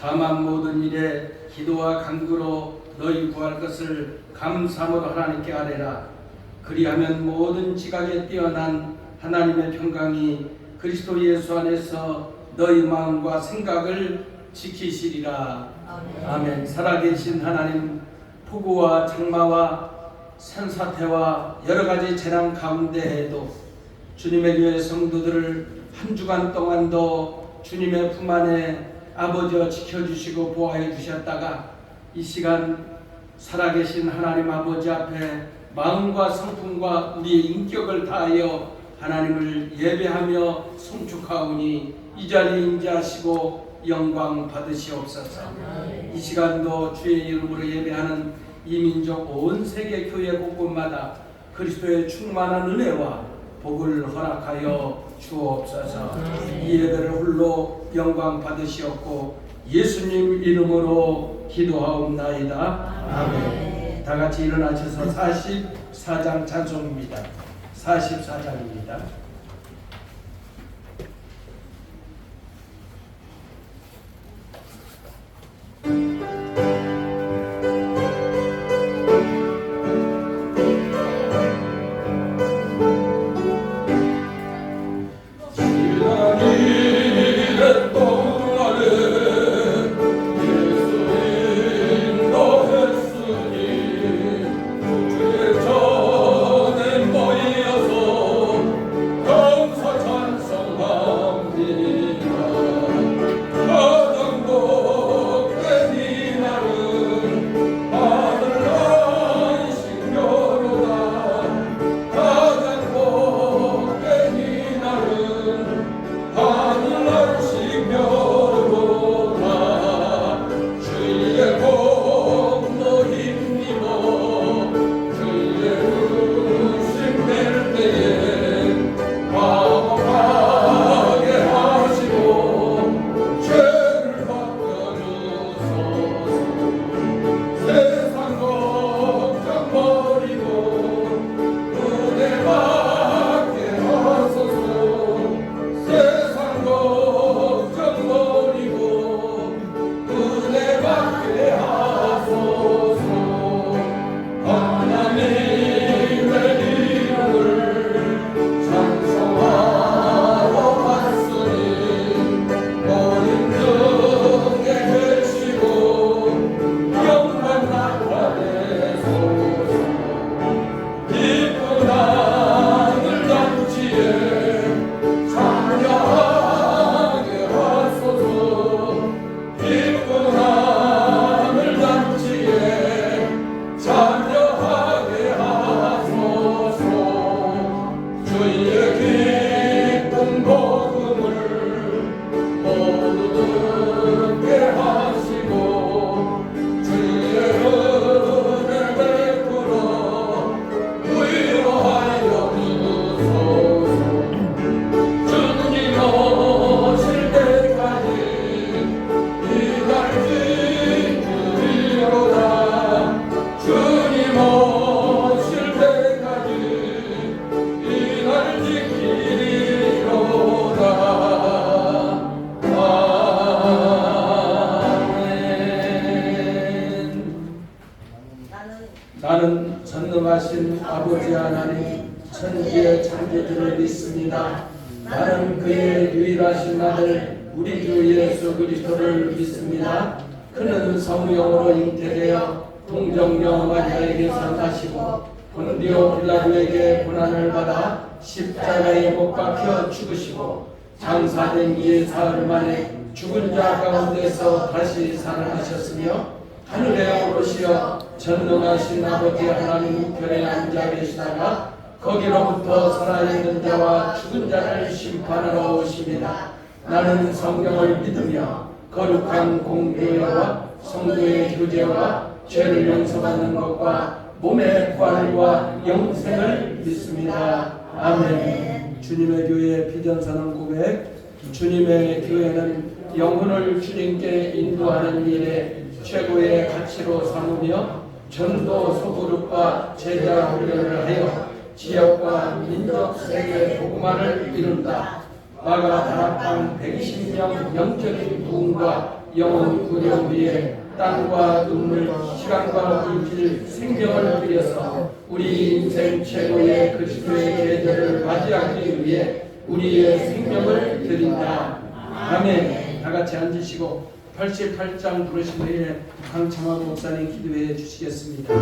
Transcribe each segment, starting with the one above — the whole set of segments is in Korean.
다만 모든 일에 기도와 간구로 너희 구할 것을 감사함으로 하나님께 아뢰라. 그리하면 모든 지각에 뛰어난 하나님의 평강이 그리스도 예수 안에서 너희 마음과 생각을 지키시리라. 아멘. 살아계신 하나님 폭우와 장마와 산사태와 여러 가지 재난 가운데에도 주님의 교회 성도들을 한 주간 동안도 주님의 품 안에 아버지와 지켜주시고 보호해 주셨다가 이 시간 살아계신 하나님 아버지 앞에 마음과 성품과 우리의 인격을 다하여 하나님을 예배하며 송축하오니 이 자리에 임재하시고 영광 받으시옵소서. 이 시간도 주의 이름으로 예배하는 이민족 온 세계 교회 곳곳마다 그리스도의 충만한 은혜와 복을 허락하여 주옵소서. 이 예배를 홀로 영광 받으시옵고 예수님 이름으로 기도하옵나이다. 아멘. 다 같이 일어나셔서 44장 찬송입니다. 44장입니다. 그리스도를 믿습니다. 그는 성령으로 잉태되어 동정녀 마리아에게서 나시고 본디오 빌라도에게 고난을 받아 십자가에 못 박혀 죽으시고 장사된 이의 사흘 만에 죽은 자 가운데서 다시 살아나셨으며 하늘에 오르시어 전능하신 아버지 하나님 우편에 앉아 계시다가 거기로부터 살아있는 자와 죽은 자를 심판하러 오십니다. 나는 성경을 믿으며 거룩한 공교회와 성도의 교제와 죄를 용서받는 것과 몸의 부활과 영생을 믿습니다. 아멘. 주님의 교회 비전선언 고백. 주님의 교회는 영혼을 주님께 인도하는 일에 최고의 가치로 삼으며 전도 소그룹과 제자 훈련을 하여 지역과 민족 세계 복음화를 이룬다. 마가 다락방 120명 영적인 부흥과 영혼 구령 위에 땅과 눈물 시간과 물질 생명을 들여서 우리 인생 최고의 그리스도의 계절을 맞이하기 위해 우리의 생명을 드린다. 아멘. 다 같이 앉으시고 88장 부르신 후에 강창화 목사님 기도해 주시겠습니다.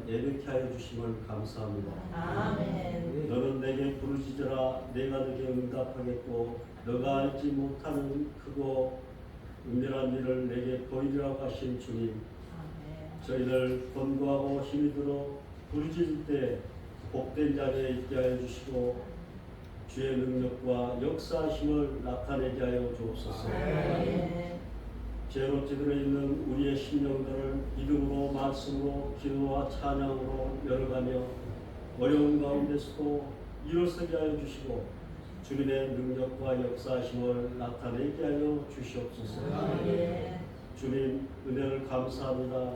시간 예배케 하여 주심을 감사합니다. 아멘. 너는 내게 부르짖으라 내가 너게 응답하겠고 너가 알지 못하는 크고 은밀한 일을 내게 보이리라고 하신 주님 아멘. 저희들 권고하고 힘이 들어 부르짖을 때 복된 자리에 있게 하여 주시고 주의 능력과 역사심을 나타내게 하여 주옵소서. 아멘. 죄로 있는 우리의 심령들을 믿음으로 말씀으로 기도와 찬양으로 열어가며 어려운 가운데서도 일어서게 하여 주시고 주님의 능력과 역사심을 나타내게 하여 주시옵소서. 아멘. 주님 은혜를 감사합니다.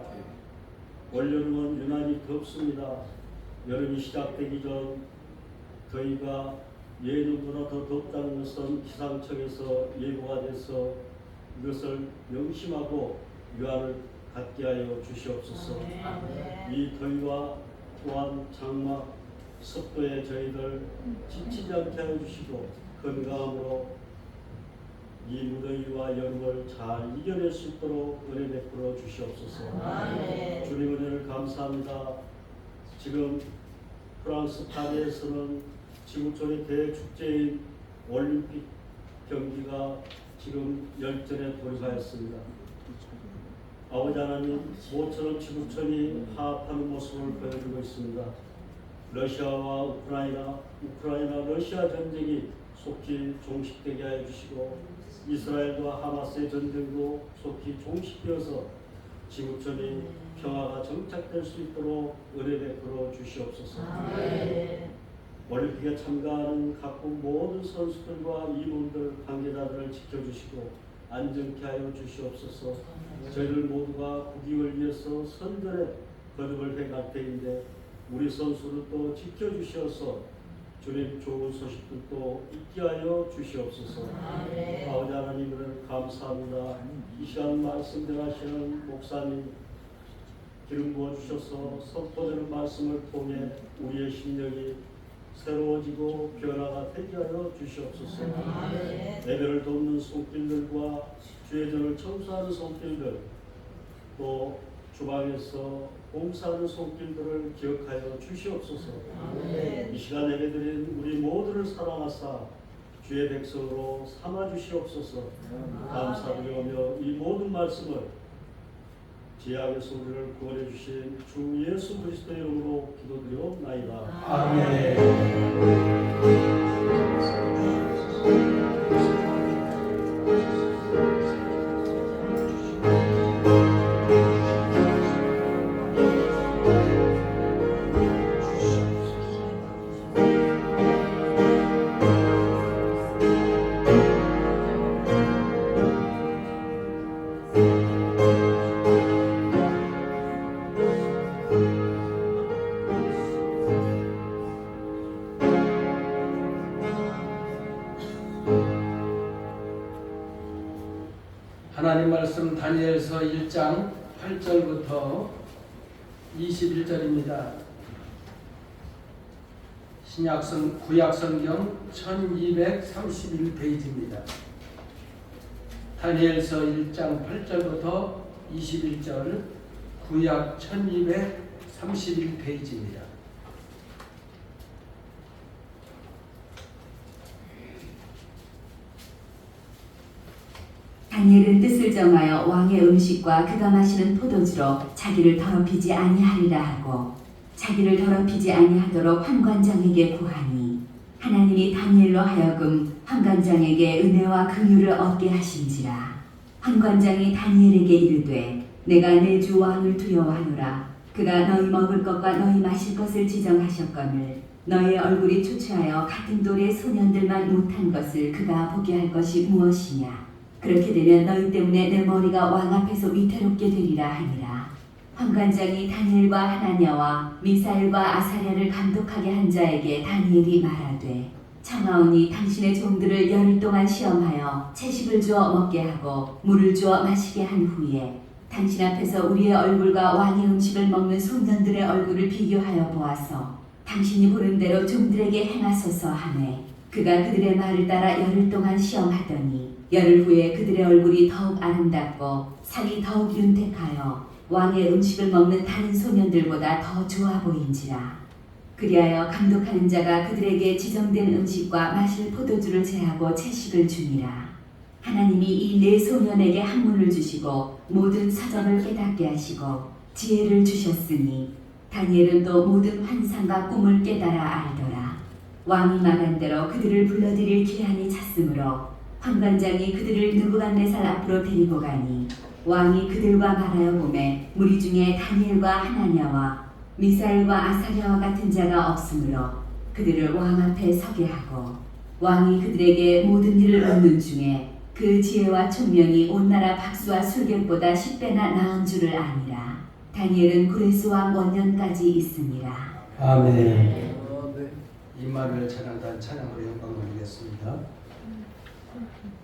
올여름은 유난히 덥습니다. 여름이 시작되기 전 더위가 예년보다 더 덥다는 것은 기상청에서 예고가 돼서 이것을 명심하고 유아를 갖게 하여 주시옵소서. 아멘. 이 더위와 또한 장마 습도에 저희들 지치지 않게 하여 주시고 건강함으로 이 무더위와 여름을 잘 이겨낼 수 있도록 은혜 베풀어 주시옵소서. 아멘. 주님 은혜를 감사합니다. 지금 프랑스 파리에서는 지구촌의 대축제인 올림픽 경기가 지금 열전에 돌입하였습니다. 아버지 하나님 모처럼 지구촌이 화합하는 모습을 보여주고 있습니다. 러시아와 우크라이나, 우크라이나 러시아 전쟁이 속히 종식되게 하여 주시고 이스라엘과 하마스의 전쟁도 속히 종식되어서 지구촌이 평화가 정착될 수 있도록 은혜 베풀어 주시옵소서. 아멘. 올림픽에 참가하는 각국 모든 선수들과 임원들, 관계자들을 지켜주시고 안정케 하여 주시옵소서. 저희들 모두가 국익을 위해서 선전에 거듭을 해갈 때인데 우리 선수를 또 지켜주시어서 주님 좋은 소식들도 있게 하여 주시옵소서. 아버지 하나님을 감사합니다. 이 시간 말씀 전하시는 목사님 기름 부어 주셔서 선포되는 말씀을 통해 우리의 심령이 새로워지고 변화가 되게 하여 주시옵소서. 예배를 돕는 손길들과 주의 전을 청소하는 손길들 또 주방에서 봉사하는 손길들을 기억하여 주시옵소서. 아멘. 이 시간 예배드린 우리 모두를 사랑하사 주의 백성으로 삼아 주시옵소서. 감사드리며 이 모든 말씀을 지하에서 우리를 구원해 주신 주 예수 그리스도의 이름으로 기도드리옵나이다. 아멘. 말씀 다니엘서 1장 8절부터 21절입니다. 신약성 구약성경 1231페이지입니다. 다니엘서 1장 8절부터 21절 구약 1231페이지입니다. 다니엘은 뜻을 정하여 왕의 음식과 그가 마시는 포도주로 자기를 더럽히지 아니하리라 하고 자기를 더럽히지 아니하도록 환관장에게 구하니 하나님이 다니엘로 하여금 환관장에게 은혜와 긍휼을 얻게 하신지라. 환관장이 다니엘에게 이르되 내가 내 주 왕을 두려워하노라. 그가 너희 먹을 것과 너희 마실 것을 지정하셨거늘 너의 얼굴이 초췌하여 같은 또래 소년들만 못한 것을 그가 보게 할 것이 무엇이냐 그렇게 되면 너희 때문에 내 머리가 왕 앞에서 위태롭게 되리라 하니라. 환관장이 다니엘과 하나냐와 미사엘과 아사랴를 감독하게 한 자에게 다니엘이 말하되 청하오니 당신의 종들을 열흘 동안 시험하여 채식을 주어 먹게 하고 물을 주어 마시게 한 후에 당신 앞에서 우리의 얼굴과 왕의 음식을 먹는 소년들의 얼굴을 비교하여 보아서 당신이 보는 대로 종들에게 행하소서 하매 그가 그들의 말을 따라 열흘 동안 시험하더니 열흘 후에 그들의 얼굴이 더욱 아름답고 상이 더욱 윤택하여 왕의 음식을 먹는 다른 소년들보다 더 좋아 보인지라. 그리하여 감독하는 자가 그들에게 지정된 음식과 마실 포도주를 제하고 채식을 주니라. 하나님이 이 네 소년에게 학문을 주시고 모든 사정을 깨닫게 하시고 지혜를 주셨으니 다니엘은 또 모든 환상과 꿈을 깨달아 알더라. 왕이 말한 대로 그들을 불러들일 기한이 찼으므로 환관장이 그들을 느부갓네살 앞으로 데리고 가니 왕이 그들과 말하여 보매 무리 중에 다니엘과 하나냐와 미사엘과 아사랴와 같은 자가 없으므로 그들을 왕 앞에 서게 하고 왕이 그들에게 모든 일을 얻는 중에 그 지혜와 총명이 온 나라 박수와 술객보다 10배나 나은 줄을 아니라 다니엘은 구레스 왕 원년까지 있으니라 아멘. 임마누엘 찬양단 찬양으로 영광 돌리겠습니다. Okay.